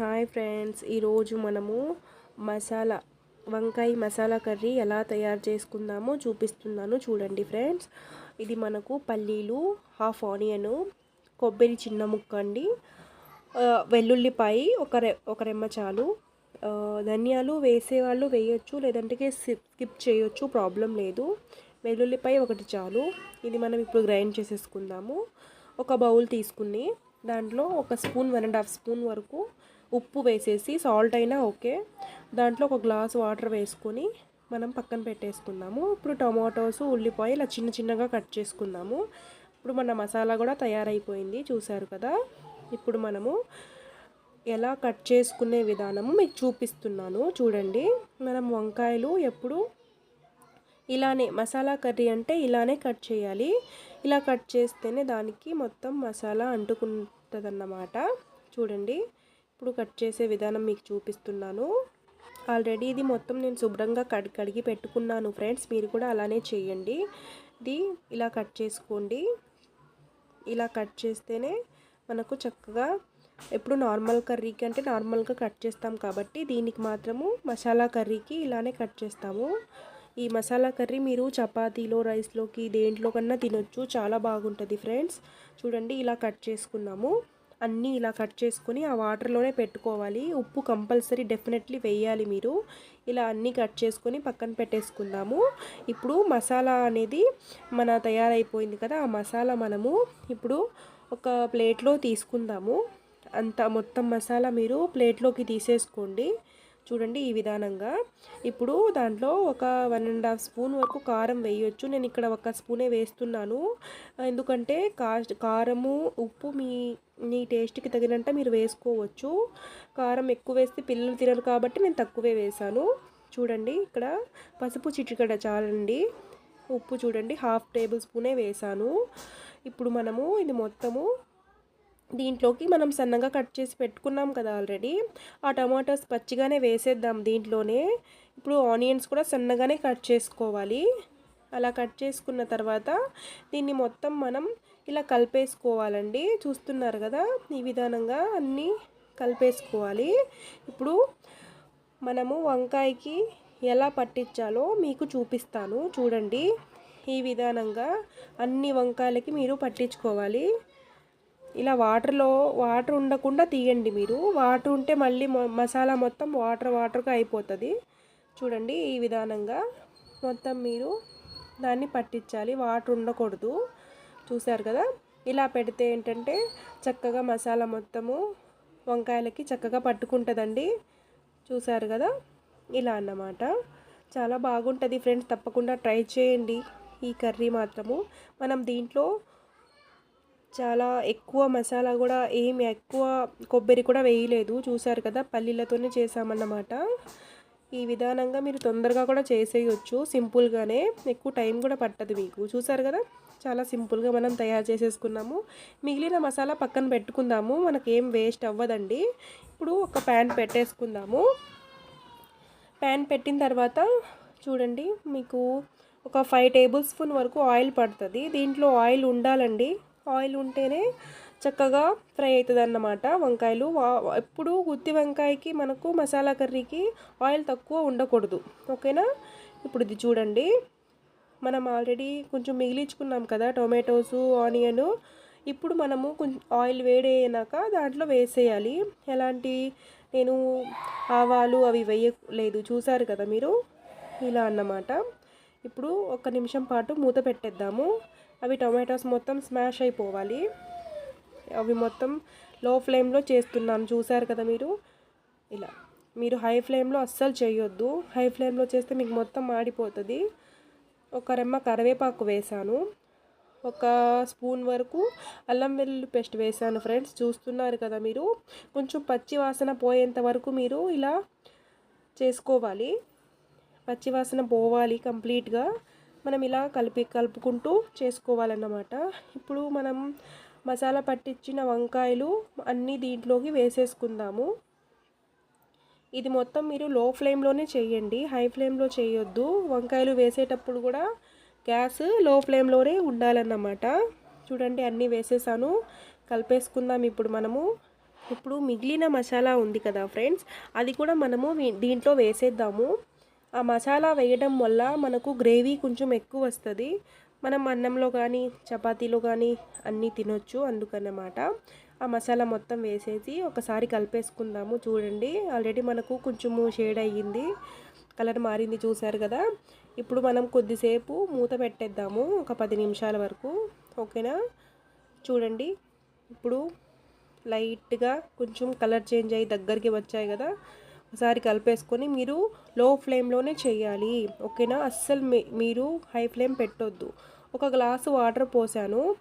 Hi friends ఈరోజు మనము మసాలా వంకాయ మసాలా కర్రీ ఎలా తయారు చేసుకుందామో చూపిస్తున్నాను చూడండి ఫ్రెండ్స్. ఇది మనకు పల్లీలు హాఫ్ ఆనియన్ కొబ్బరి చిన్న ముక్క అండి వెల్లుల్లిపాయ ఒక రె ఒక రెమ్మ చాలు ధనియాలు వేసేవాళ్ళు వేయొచ్చు లేదంటే స్కిప్ చేయొచ్చు ప్రాబ్లం లేదు. వెల్లుల్లిపాయ ఒకటి చాలు ఇది మనం ఇప్పుడు గ్రైండ్ చేసేసుకుందాము. ఒక బౌల్ తీసుకుని దాంట్లో ఒక spoon one and half spoon వరకు ఉప్పు వేసేసి సాల్ట్ అయినా ఓకే. దాంట్లో ఒక గ్లాస్ వాటర్ వేసుకొని మనం పక్కన పెట్టేసుకుందాము. ఇప్పుడు టమాటోస్ ఉల్లిపాయ ఇలా చిన్న చిన్నగా కట్ చేసుకుందాము. ఇప్పుడు మన మసాలా కూడా తయారైపోయింది చూసారు కదా? ఇప్పుడు మనము ఎలా కట్ చేసుకునే విధానము మీకు చూపిస్తున్నాను చూడండి. మనం వంకాయలు ఎప్పుడు ఇలానే మసాలా కర్రీ అంటే ఇలానే కట్ చేయాలి. ఇలా కట్ చేస్తేనే దానికి మొత్తం మసాలా అంటుకుంటుందన్నమాట. చూడండి. ఇప్పుడు కట్ చేసే విధానం మీకు చూపిస్తున్నాను. ఆల్రెడీ ఇది మొత్తం నేను శుభ్రంగా కడి కడిగి పెట్టుకున్నాను ఫ్రెండ్స్. మీరు కూడా అలానే చేయండి. ఇది ఇలా కట్ చేసుకోండి. ఇలా కట్ చేస్తేనే మనకు చక్కగా ఎప్పుడు నార్మల్ కర్రీకి అంటే నార్మల్గా కట్ చేస్తాం కాబట్టి దీనికి మాత్రము మసాలా కర్రీకి ఇలానే కట్ చేస్తాము. ఈ మసాలా కర్రీ మీరు చపాతీలో రైస్లోకి దేంట్లో కన్నా తినొచ్చు. చాలా బాగుంటుంది ఫ్రెండ్స్. చూడండి ఇలా కట్ చేసుకున్నాము. అన్నీ ఇలా కట్ చేసుకొని ఆ వాటర్లోనే పెట్టుకోవాలి. ఉప్పు కంపల్సరీ డెఫినెట్లీ వేయాలి మీరు. ఇలా అన్నీ కట్ చేసుకొని పక్కన పెట్టేసుకుందాము. ఇప్పుడు మసాలా అనేది మన తయారైపోయింది కదా ఆ మసాలా మనము ఇప్పుడు ఒక ప్లేట్లో తీసుకుందాము. అంత మొత్తం మసాలా మీరు ప్లేట్లోకి తీసేసుకోండి. చూడండి ఈ విధానంగా. ఇప్పుడు దాంట్లో ఒక వన్ అండ్ హాఫ్ స్పూన్ వరకు కారం వేయొచ్చు. నేను ఇక్కడ ఒక స్పూనే వేస్తున్నాను. ఎందుకంటే కారము ఉప్పు మీ మీ టేస్ట్కి తగినంత మీరు వేసుకోవచ్చు. కారం ఎక్కువ వేస్తే పిల్లలు తినరు కాబట్టి నేను తక్కువే వేసాను చూడండి ఇక్కడ పసుపు చిటికడ చాలండి. ఉప్పు చూడండి హాఫ్ టేబుల్ స్పూనే వేసాను ఇప్పుడు మనము ఇది మొత్తము దీంట్లోకి మనం సన్నగా కట్ చేసి పెట్టుకున్నాం కదా ఆల్రెడీ. ఆ టమాటోస్ పచ్చిగానే వేసేద్దాం దీంట్లోనే. ఇప్పుడు ఆనియన్స్ కూడా సన్నగానే కట్ చేసుకోవాలి. అలా కట్ చేసుకున్న తర్వాత దీన్ని మొత్తం మనం ఇలా కలిపేసుకోవాలండి. చూస్తున్నారు కదా ఈ విధానంగా అన్నీ కలిపేసుకోవాలి. ఇప్పుడు మనము వంకాయకి ఎలా పట్టించాలో మీకు చూపిస్తాను. చూడండి. ఈ విధానంగా అన్ని వంకాయలకి మీరు పట్టించుకోవాలి. ఇలా వాటర్లో వాటర్ ఉండకుండా తీయండి మీరు. వాటర్ ఉంటే మళ్ళీ మసాలా మొత్తం వాటర్ వాటర్గా అయిపోతుంది. చూడండి ఈ విధానంగా మొత్తం మీరు దాన్ని పట్టించాలి. వాటర్ ఉండకూడదు. చూసారు కదా? ఇలా పెడితే ఏంటంటే చక్కగా మసాలా మొత్తము వంకాయలకి చక్కగా పట్టుకుంటుందండి. చూసారు కదా? ఇలా అన్నమాట. చాలా బాగుంటుంది ఫ్రెండ్స్. తప్పకుండా ట్రై చేయండి ఈ కర్రీ మాత్రము. మనం దీంట్లో చాలా ఎక్కువ మసాలా కూడా ఏం ఎక్కువ కొబ్బరి కూడా వేయలేదు. చూసారు కదా పల్లీలతోనే చేసామన్నమాట ఈ విధానంగా మీరు తొందరగా కూడా చేసేయచ్చు సింపుల్గానే. ఎక్కువ టైం కూడా పట్టదు మీకు. చూసారు కదా చాలా సింపుల్గా మనం తయారు చేసేసుకున్నాము. మిగిలిన మసాలా పక్కన పెట్టుకుందాము. మనకేం ఏం వేస్ట్ అవ్వదండి. ఇప్పుడు ఒక ప్యాన్ పెట్టేసుకుందాము. ప్యాన్ పెట్టిన తర్వాత చూడండి మీకు ఒక ఫైవ్ టేబుల్ స్పూన్ వరకు ఆయిల్ పడుతుంది. దీంట్లో ఆయిల్ ఉండాలండి. ఆయిల్ ఉంటేనే చక్కగా ఫ్రై అవుతుంది అన్నమాట వంకాయలు ఎప్పుడు గుత్తి వంకాయకి మనకు మసాలా కర్రీకి ఆయిల్ తక్కువ ఉండకూడదు. ఓకేనా? ఇప్పుడు ఇది చూడండి. మనం ఆల్రెడీ కొంచెం మిగిలించుకున్నాం కదా టొమాటోసు ఆనియన్. ఇప్పుడు మనము కొంచెం ఆయిల్ వేడి దాంట్లో వేసేయాలి. ఎలాంటి నేను ఆవాలు అవి వేయలేదు. చూసారు కదా మీరు? ఇలా అన్నమాట. ఇప్పుడు ఒక నిమిషం పాటు మూత పెట్టేద్దాము. అవి టొమాటోస్ మొత్తం స్మాష్ అయిపోవాలి. అవి మొత్తం లో ఫ్లేమ్లో చేస్తున్నాను. చూసారు కదా మీరు? ఇలా. మీరు హై ఫ్లేమ్లో అస్సలు చేయొద్దు. హై ఫ్లేమ్లో చేస్తే మీకు మొత్తం మాడిపోతుంది. ఒక రెమ్మ కరివేపాకు వేసాను. ఒక స్పూన్ వరకు అల్లం వెల్లుల్లి పేస్ట్ వేసాను ఫ్రెండ్స్. చూస్తున్నారు కదా మీరు? కొంచెం పచ్చి వాసన పోయేంత వరకు మీరు ఇలా చేసుకోవాలి. పచ్చివాసన పోవాలి కంప్లీట్గా. మనం ఇలా కలిపి కలుపుకుంటూ చేసుకోవాలన్నమాట. ఇప్పుడు మనం మసాలా పట్టించిన వంకాయలు అన్నీ దీంట్లోకి వేసేసుకుందాము. ఇది మొత్తం మీరు లో ఫ్లేమ్లోనే చేయండి. హై ఫ్లేమ్లో చేయొద్దు. వంకాయలు వేసేటప్పుడు కూడా గ్యాస్లో ఫ్లేమ్లోనే ఉండాలన్నమాట. చూడండి అన్నీ వేసేసాను. కలిపేసుకుందాం ఇప్పుడు మనము. ఇప్పుడు మిగిలిన మసాలా ఉంది కదా ఫ్రెండ్స్. అది కూడా మనము దీంట్లో వేసేద్దాము. ఆ మసాలా వేయడం వల్ల మనకు గ్రేవీ కొంచెం ఎక్కువ వస్తుంది. మనం అన్నంలో కానీ చపాతీలో కానీ అన్నీ తినొచ్చు అందుకన్నమాట. ఆ మసాలా మొత్తం వేసేసి ఒకసారి కలిపేసుకుందాము చూడండి. ఆల్రెడీ మనకు కొంచెము షేడ్ అయ్యింది. కలర్ మారింది చూసారు కదా. ఇప్పుడు మనం కొద్దిసేపు మూత పెట్టేద్దాము. ఒక పది నిమిషాల వరకు. ఓకేనా? చూడండి. ఇప్పుడు లైట్గా కొంచెం కలర్ చేంజ్ అయ్యి దగ్గరికి వచ్చాయి కదా. ఒకసారి కలిపేసుకొని మీరు లో ఫ్లేమ్లోనే చేయాలి. ఓకేనా? అస్సలు మీ- మీరు హై ఫ్లేమ్ పెట్టొద్దు. ఒక గ్లాసు వాటర్ పోసాను.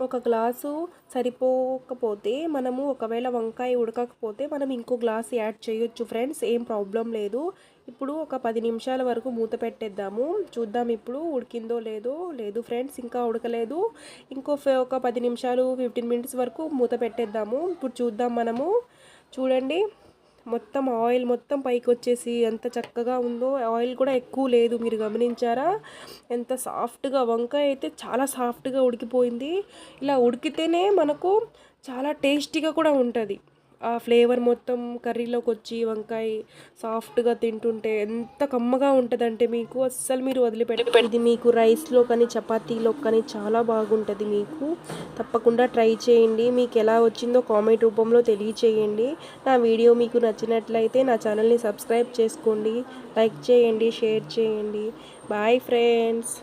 ఒక గ్లాసు సరిపోకపోతే మనము ఒకవేళ వంకాయ ఉడకకపోతే మనం ఇంకో గ్లాస్ యాడ్ చేయొచ్చు ఫ్రెండ్స్ ఏం ప్రాబ్లం లేదు. ఇప్పుడు ఒక పది నిమిషాల వరకు మూత పెట్టేద్దాము. చూద్దాం ఇప్పుడు ఉడికిందో లేదో లేదు ఫ్రెండ్స్ ఇంకా ఉడకలేదు. ఇంకో ఫ- ఒక పది నిమిషాలు ఫిఫ్టీన్ మినిట్స్ వరకు మూత పెట్టేద్దాము. ఇప్పుడు చూద్దాం మనము. చూడండి. మొత్తం ఆయిల్ మొత్తం పైకి వచ్చేసి ఎంత చక్కగా ఉందో ఆయిల్ కూడా ఎక్కువ లేదు. మీరు గమనించారా? ఎంత సాఫ్ట్గా వంకాయ అయితే చాలా సాఫ్ట్గా ఉడికిపోయింది. ఇలా ఉడికితేనే మనకు చాలా టేస్టీగా కూడా ఉంటుంది. ఆ ఫ్లేవర్ మొత్తం కర్రీలోకి వచ్చి వంకాయ సాఫ్ట్గా తింటుంటే ఎంత కమ్మగా ఉంటుందంటే మీకు అస్సలు మీరు వదిలిపెట్టబడింది ఇది మీకు రైస్లో కానీ చపాతీలో కానీ చాలా బాగుంటుంది మీకు. తప్పకుండా ట్రై చేయండి. మీకు ఎలా వచ్చిందో కామెంట్ రూపంలో తెలియచేయండి. నా వీడియో మీకు నచ్చినట్లయితే నా ఛానల్ని సబ్స్క్రైబ్ చేసుకోండి. లైక్ చేయండి షేర్ చేయండి. Bye friends.